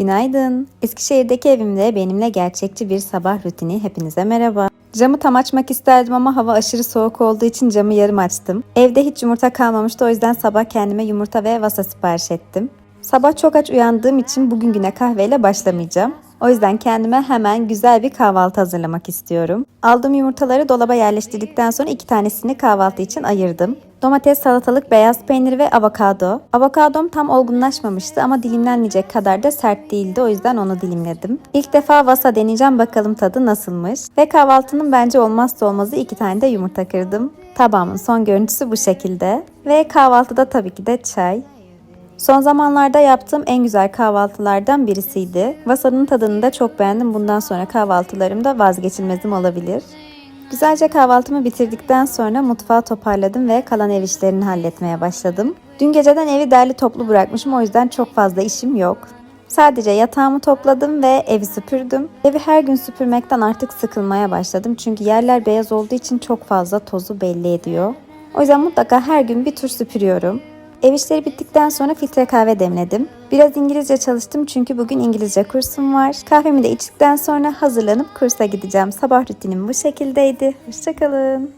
Günaydın. Eskişehir'deki evimde benimle gerçekçi bir sabah rutini. Hepinize merhaba. Camı tam açmak isterdim ama hava aşırı soğuk olduğu için camı yarım açtım. Evde hiç yumurta kalmamıştı o yüzden sabah kendime yumurta ve vasa sipariş ettim. Sabah çok aç uyandığım için bugün güne kahveyle başlamayacağım. O yüzden kendime hemen güzel bir kahvaltı hazırlamak istiyorum. Aldığım yumurtaları dolaba yerleştirdikten sonra iki tanesini kahvaltı için ayırdım. Domates, salatalık, beyaz peynir ve avokado. Avokadom tam olgunlaşmamıştı ama dilimlenmeyecek kadar da sert değildi o yüzden onu dilimledim. İlk defa vasa deneyeceğim bakalım tadı nasılmış. Ve kahvaltının bence olmazsa olmazı iki tane de yumurta kırdım. Tabağımın son görüntüsü bu şekilde. Ve kahvaltıda tabii ki de çay. Son zamanlarda yaptığım en güzel kahvaltılardan birisiydi. Wasabi'nin tadını da çok beğendim. Bundan sonra kahvaltılarımda vazgeçilmezim olabilir. Güzelce kahvaltımı bitirdikten sonra mutfağı toparladım ve kalan ev işlerini halletmeye başladım. Dün geceden evi derli toplu bırakmışım o yüzden çok fazla işim yok. Sadece yatağımı topladım ve evi süpürdüm. Evi her gün süpürmekten artık sıkılmaya başladım. Çünkü yerler beyaz olduğu için çok fazla tozu belli ediyor. O yüzden mutlaka her gün bir tur süpürüyorum. Ev işleri bittikten sonra filtre kahve demledim. Biraz İngilizce çalıştım çünkü bugün İngilizce kursum var. Kahvemi de içtikten sonra hazırlanıp kursa gideceğim. Sabah rutinim bu şekildeydi. Hoşçakalın.